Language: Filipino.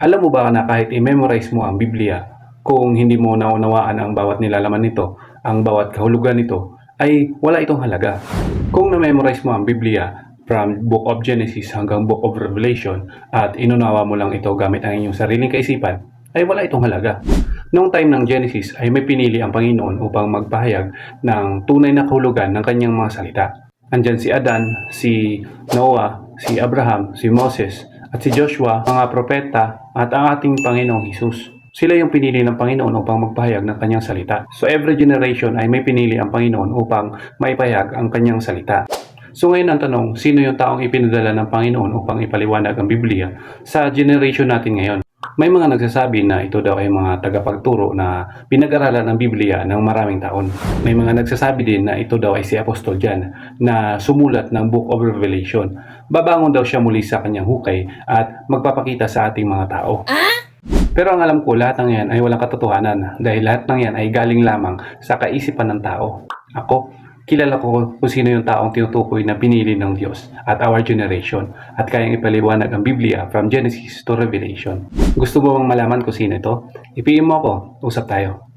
Alam mo ba na kahit i-memorize mo ang Biblia, kung hindi mo naunawaan ang bawat nilalaman nito, ang bawat kahulugan nito, ay wala itong halaga. Kung na-memorize mo ang Biblia from Book of Genesis hanggang Book of Revelation at inunawa mo lang ito gamit ang inyong sariling kaisipan, ay wala itong halaga. Noong time ng Genesis ay may pinili ang Panginoon upang magpahayag ng tunay na kahulugan ng kanyang mga salita. Andyan si Adan, si Noah, si Abraham, si Moses, at si Joshua, mga propeta, at ang ating Panginoong Hesus. Sila yung pinili ng Panginoon upang magpahayag ng kanyang salita. So every generation ay may pinili ang Panginoon upang maipahayag ang kanyang salita. So ngayon ang tanong, sino yung taong ipinadala ng Panginoon upang ipaliwanag ang Biblia sa generation natin ngayon? May mga nagsasabi na ito daw ay mga tagapagturo na pinag-aralan ng Biblia ng maraming taon. May mga nagsasabi din na ito daw ay si Apostol John na sumulat ng Book of Revelation. Babangon daw siya muli sa kanyang hukay at magpapakita sa ating mga tao. Pero ang alam ko, lahat ng yan ay walang katotohanan dahil lahat ng yan ay galing lamang sa kaisipan ng tao. Ako, kilala ko kung sino yung taong tinutukoy na pinili ng Diyos at our generation at kayang ipaliwanag ang Biblia from Genesis to Revelation. Gusto mo bang malaman kung sino ito? Ipiin mo ako, usap tayo.